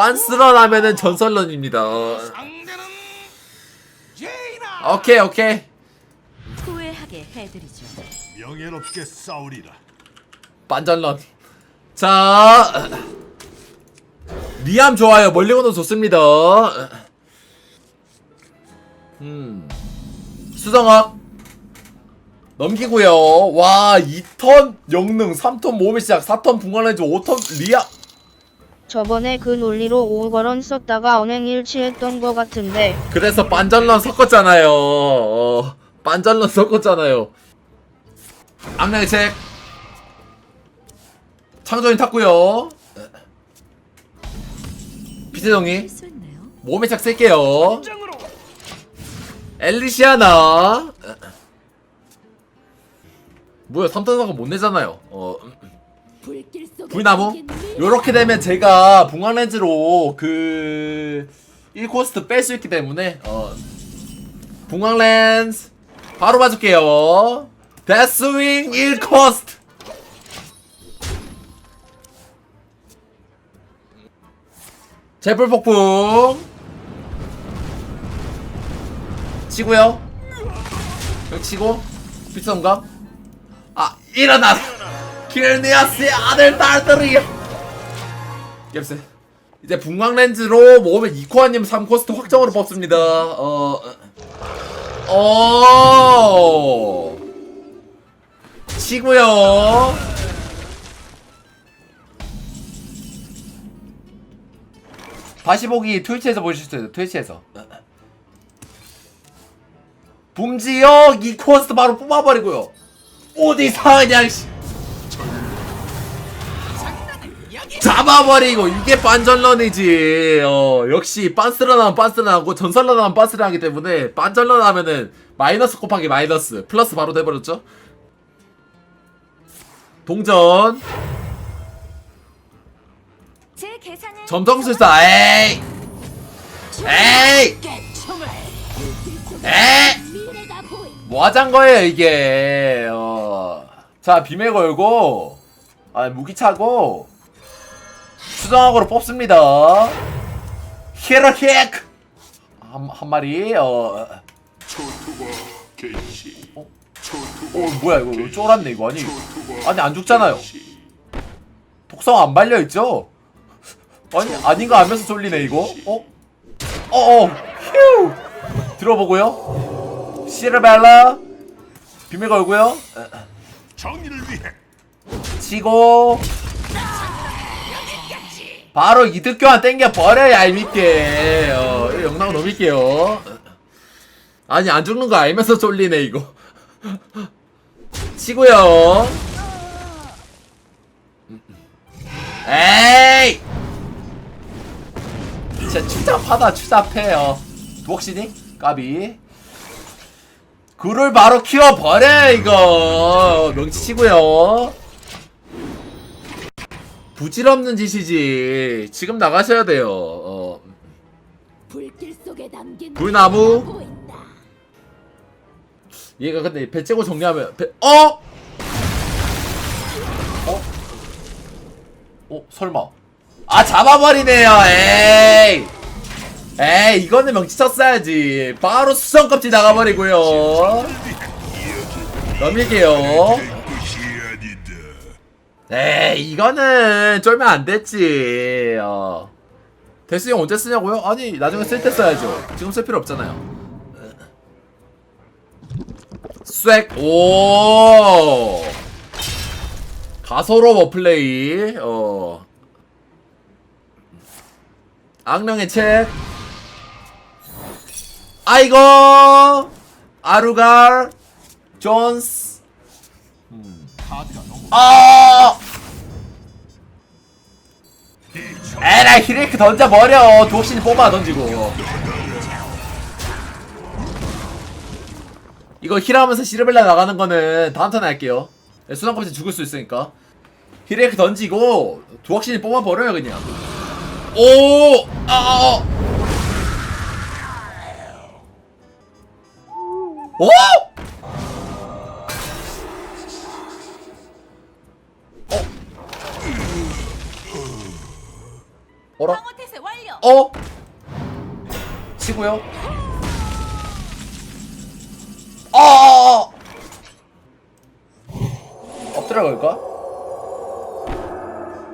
빤스런 하면은 전설런입니다. 오케이 오케이. 후회하게 해드리죠. 명예롭게 싸우리라. 반전런. 자, 리암 좋아요. 멀리건도 좋습니다. 음, 수정학 넘기고요. 와, 2턴 영능, 3턴 모험의 시작, 4턴 붕어렌즈, 5턴 리암. 저번에 그 논리로 5걸원 썼다가 언행 일치했던 거 같은데 그래서 반전런 섞었잖아요. 어, 반전런 섞었잖아요. 악량의 책. 창조인 탔고요. 실수했네요. 몸에 착 쓸게요. 엘리시아나. 뭐야, 3탄사가 못 내잖아요. 어, 불나무? 요렇게 되면 제가 붕황렌즈로 그 1코스트 뺄 수 있기 때문에 어 붕황렌즈 바로 봐줄게요. 데스윙 1코스트. 제풀폭풍. 치고요. 여기 치고. 피성감 아 일어나 킬니아스의 아들 딸들이요. 겹세 이제 분광 렌즈로 모으면 이코아님 3코스트 확정으로 뽑습니다. 어... 어... 치고요. 다시 보기 트위치에서 보실 수 있어요 트위치에서. 붐지역 이 코스트 바로 뽑아버리고요. 어디서 그냥 씨. 잡아버리고 이게 반전런이지. 어 역시 빤스런 하면 빤스런 하고 전설런 하면 빤스런 하기 때문에 반전런 하면은 마이너스 곱하기 마이너스 플러스 바로 돼버렸죠? 동전. 점성술사 에이! 에이! 에이! 미래가 보인 뭐 하잔 거예요 이게? 어. 자 비매 걸고 아 무기 차고 수정학으로 뽑습니다. 히에라히크! 한, 한 마리 어. 어? 어 뭐야 이거 쫄았네 이거 아니. 아니 안 죽잖아요. 독성 안 발려있죠? 아니 아닌가 하면서 쫄리네 이거. 어? 어어. 휴! 들어보고요. 시르벨라. 비매 걸고요. 정의를 위해. 치고 바로 이득 교환 땡겨 버려 얄밉게 어, 영상 넘길게요. 아니 안 죽는 거 알면서 쫄리네 이거. 치고요. 에이! 진짜 추잡하다 추잡해요. 두옥신이? 까비. 굴을 바로 키워버려 이거. 명치 치고요 부질없는 짓이지 지금 나가셔야 돼요 어. 불길 속에 담긴 불나무? 보인다. 얘가 근데 배 째고 정리하면 배 어? 어? 어? 설마 아 잡아버리네요 에이 에이 이거는 명치 쳤어야지 바로 수성 껍질 나가버리고요 넘길게요. 에이 이거는 쫄면 안 됐지. 어. 데스형 언제 쓰냐고요? 아니 나중에 쓸 때 써야죠. 지금 쓸 필요 없잖아요. 쏵! 오. 가소로 워 플레이. 어. 악령의 책. 아이고. 아루갈 존스. 너무 아 에라이 히레이크 던져버려 두옥신이 뽑아 던지고 이거 힐하면서 시르벨라 나가는 거는 다음 턴에 할게요 수상검지 죽을 수 있으니까 히레이크 던지고 두옥신이 뽑아버려요 그냥 오! 아! 아, 아. 오! 어라? 방어 태세 완료. 완료. 어? 치고요. 어, 어, 어. 엎드려 갈까?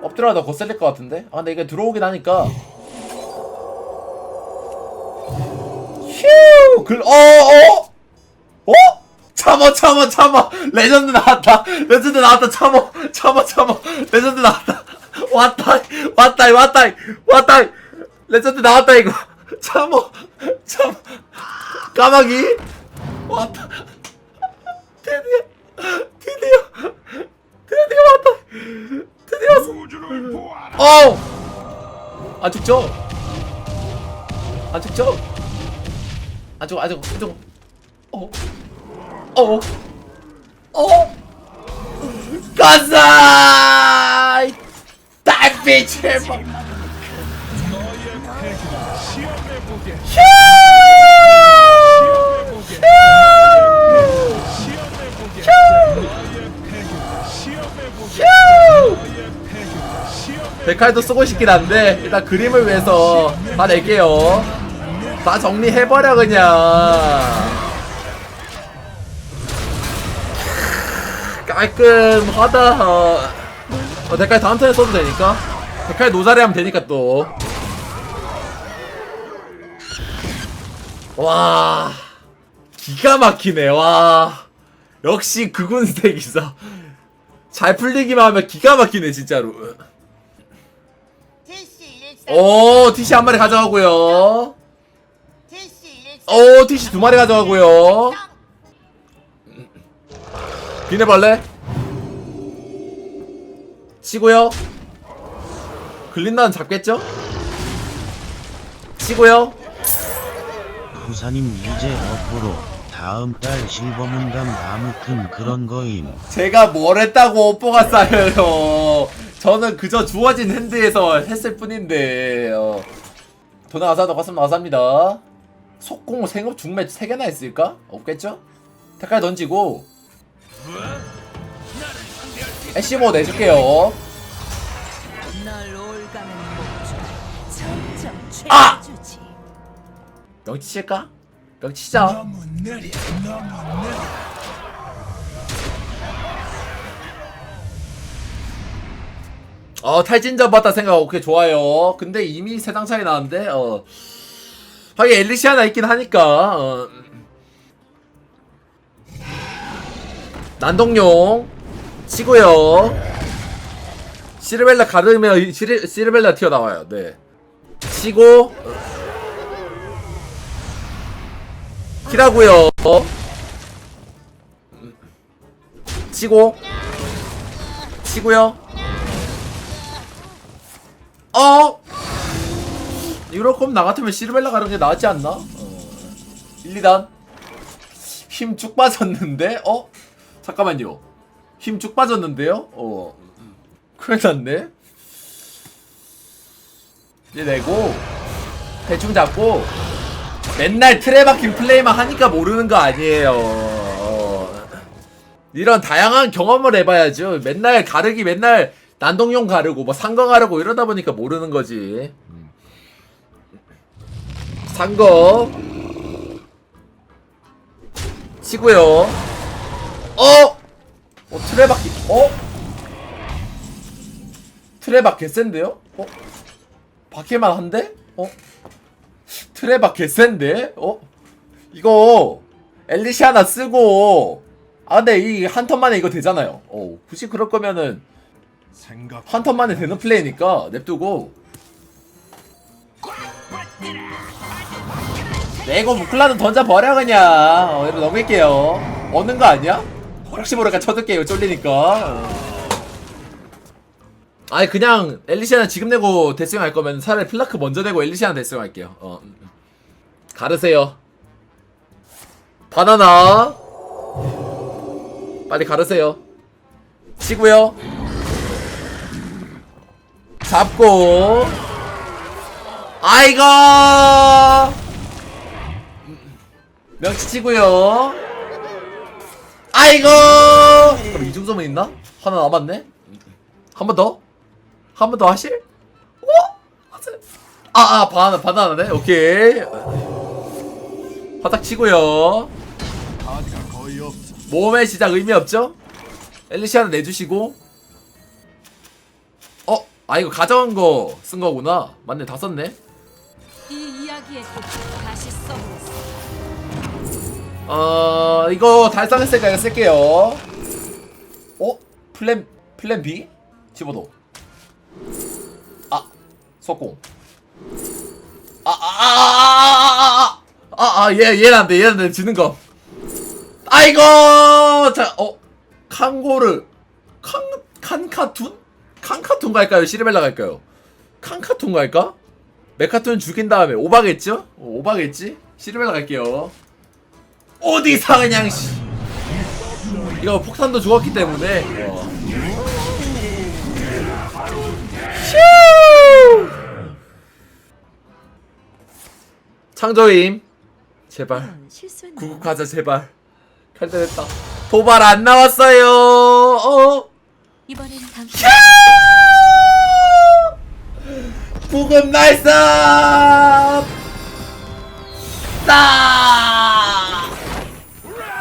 엎드려도 곧 셀릴 것 같은데? 아 근데 이게 들어오긴 하니까 휴! 글, 어, 어? 어? 참어, 참어, 참어! 레전드 나왔다! 레전드 나왔다! 참어! 참어, 참어! 레전드 나왔다! 왔다! 왔다! 왔다! 왔다! 레전드 나왔다, 이거! 참어! 참어! 까마귀! 왔다! 드디어! 드디어! 드디어 왔다! 드디어 왔어! 우주를 보아라. 어! 안 죽죠? 안 죽죠? 안 죽어, 안 죽어, 안 죽어. 어? 어? 어? 달빛 제발! 휴! 백칼도 쓰고 싶긴 한데 일단 그림을 위해서 다 낼게요 다 정리해버려 그냥 깔끔하다 어, 어 데칼 다음 턴에 써도 되니까 데칼 노자리 하면 되니까 또 와 기가 막히네. 와 역시 그군 스택 기사 잘 풀리기만 하면 기가 막히네 진짜로. 오 티시 한 마리 가져가고요. 오 티시 두 마리 가져가고요. 비네벌레? 치고요 글린다는 잡겠죠? 치고요 부사님 이제 어프로 다음 달 실버문담 아무튼 그런 거임. 제가 뭘 했다고 오뽀가 쌓여요. 저는 그저 주어진 핸드에서 했을 뿐인데. 어. 돈 아사도 가슴 나삽니다. 속공 생업 중매 3개나 했을까? 없겠죠? 택할 던지고 애쉬모 내줄게요. 널 올가는 목줄 점점 아! 최주지. 명치 칠까? 명치 치자. 너무 느려. 너무 느려. 어 탈진자 받다 생각 오케이 좋아요. 근데 이미 세당 차이 나는데 어 하긴 엘리시아나 있긴 하니까 어. 난동용 치고요. 시르벨라 가르면 시르, 시르벨라 튀어나와요. 네. 치고 키라고요. 치고 치고요. 어? 거면 나 같으면 시르벨라 가는 게 낫지 않나? 어. 1, 2단 힘 쭉 빠졌는데? 어? 잠깐만요 힘 쭉 빠졌는데요? 어 큰일 났네 이제 내고 대충 잡고 맨날 틀에 박힌 플레이만 하니까 모르는 거 아니에요 어. 이런 다양한 경험을 해봐야죠 맨날 가르기 맨날 난동용 가르고 뭐 상거 가르고 이러다 보니까 모르는 거지 상거 치고요 어? 어 트레바퀴 어? 트레바 개센데요? 어? 바퀴만 한데? 어? 트레바 개센데? 어? 이거 엘리시 하나 쓰고 아 근데 이 한 턴만에 이거 되잖아요 어 굳이 그럴 거면은. 한 턴만에 되는 플레이니까 냅두고 내고 무클라는 던져버려 그냥 어, 이러 넘길게요 얻는 거 아니야? 혹시 모르니까 쳐둘게요 쫄리니까 어. 아니 그냥 엘리시아나 지금 내고 데스윙 할 거면 차라리 플라크 먼저 내고 엘리시아나 데스윙 할게요. 어. 음, 음. 가르세요. 바나나. 빨리 가르세요. 치고요. 잡고. 아이고! 명치 치고요. 아이고! 그럼 이 정도면 있나? 하나 남았네? 한 번 더? 한 번 더 하실? 어? 하세요 아아 바나나 바나나네 오케이 바닥 치고요. 모험의 시작 의미 없죠? 엘리시아는 내주시고 어? 아 이거 가져간 거쓴 거구나 맞네 다 썼네 이 이야기의 끝을 다시 써보겠어. 어 이거 달성했으니까 이거 쓸게요 어? 플랜 플랜 B? 집어넣어 아 속공 아 아 아 아 아 아 아 얘 얘는 안 돼 얘는 안 돼 지는 거 아이고 자 어 칸고르 칸 칸카툰 칸카툰 갈까요 시리벨라 갈까요 칸카툰 갈까 메카툰 죽인 다음에 오바겠죠 어, 오바겠지 시리벨라 갈게요 어디서 그냥 씨 이거 폭탄도 죽었기 때문에 창조임. 제발. 실수했나? 구국하자 제발. 탈퇴됐다. 도발 안 나왔어요. 어? 이번엔 당신. 구급 나이스! 딱